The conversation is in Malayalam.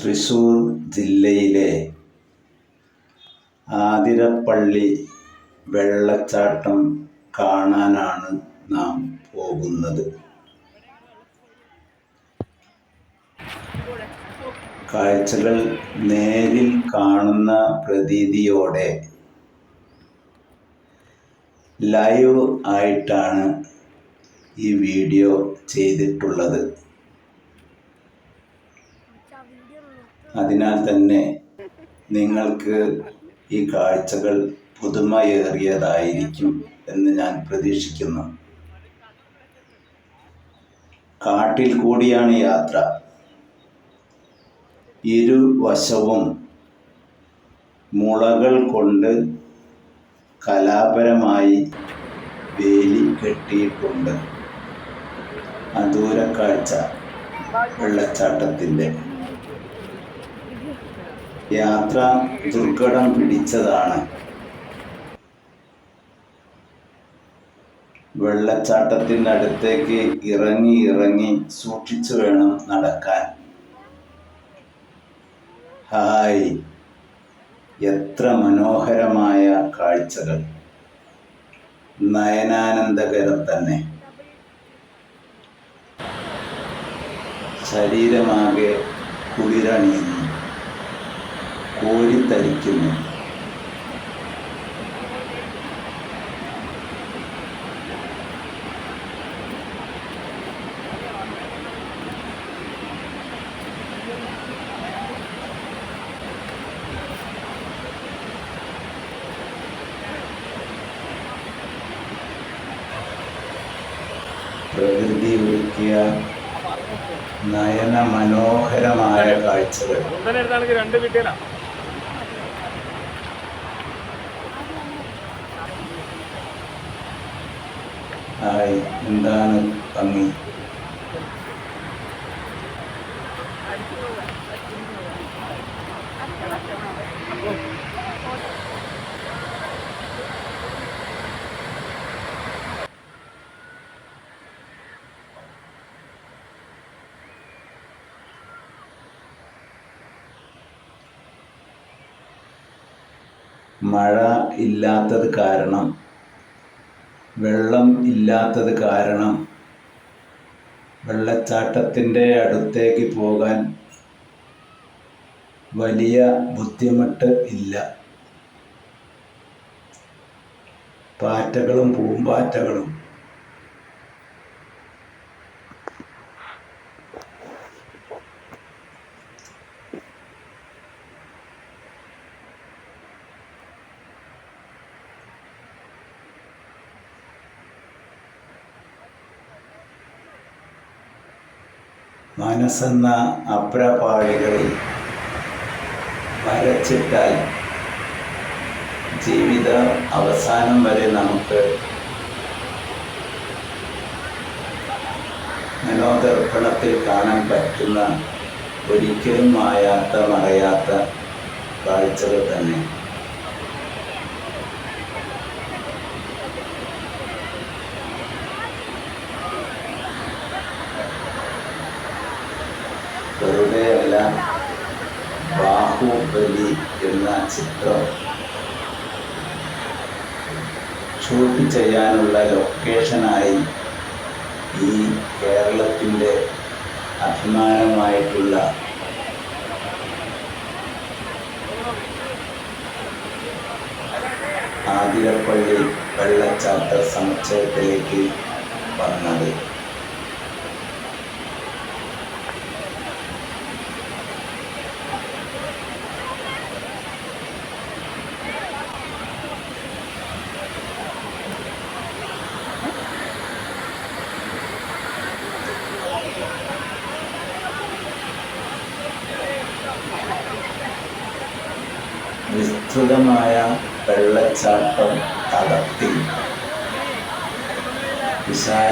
തൃശ്ശൂർ ജില്ലയിലെ ആതിരപ്പള്ളി വെള്ളച്ചാട്ടം കാണാനാണ് നാം പോകുന്നത്. കാഴ്ചകൾ നേരിൽ കാണുന്ന പ്രതീതിയോടെ ലൈവ് ആയിട്ടാണ് ഈ വീഡിയോ ചെയ്തിട്ടുള്ളത്. അതിനാൽ തന്നെ നിങ്ങൾക്ക് ഈ കാഴ്ചകൾ പുതുമയേറിയതായിരിക്കും എന്ന് ഞാൻ പ്രതീക്ഷിക്കുന്നു. കാട്ടിൽ കൂടിയാണ് യാത്ര. ഇരുവശവും മുളകൾ കൊണ്ട് കലാപരമായി വേലി കെട്ടിയിട്ടുണ്ട്. അദൂരക്കാഴ്ച കാഴ്ച വെള്ളച്ചാട്ടത്തിന്റെ യാത്ര ദുർഘടം പിടിച്ചതാണ്. വെള്ളച്ചാട്ടത്തിന്റെ അടുത്തേക്ക് ഇറങ്ങി ഇറങ്ങി സൂക്ഷിച്ചു വേണം നടക്കാൻ. ഹായ്. എത്ര മനോഹരമായ കാഴ്ചകൾ. നയനാനന്ദകരം തന്നെ. ശരീരമാകെ കുളിരണിയുന്നു. കോരിത്തരിക്കുന്നു. പ്രകൃതി ഒരുക്കിയ നയന മനോഹരമായ കാഴ്ചകൾ ഹായ് എന്താണ് ഭംഗി? മഴ ഇല്ലാത്തത് കാരണം വെള്ളം ഇല്ലാത്തത് കാരണം വെള്ളച്ചാട്ടത്തിന്റെ അടുത്തേക്ക് പോകാൻ വലിയ ബുദ്ധിമുട്ട് ഇല്ല. പാറ്റകളും പൂമ്പാറ്റകളും മനസ്സെന്ന അപ്രപാളികളിൽ വരച്ചിട്ടാൽ ജീവിത അവസാനം വരെ നമുക്ക് മനോദർപ്പണത്തിൽ കാണാൻ പറ്റുന്ന ഒരിക്കലും മായാത്ത മറയാത്ത കാഴ്ചകൾ തന്നെ. വെറുതെയല്ല ബാഹുബലി എന്ന ചിത്രം. ഷൂട്ട് ചെയ്യാനുള്ള ലൊക്കേഷനായി ഈ കേരളത്തിന്റെ അഭിമാനമായിട്ടുള്ള ആതിരപ്പള്ളി വെള്ളച്ചാട്ട സമുച്ചയത്തിലേക്ക് വന്നത്. വിസ്തൃതമായ വെള്ളച്ചാട്ടം തകർത്തി. വിശാല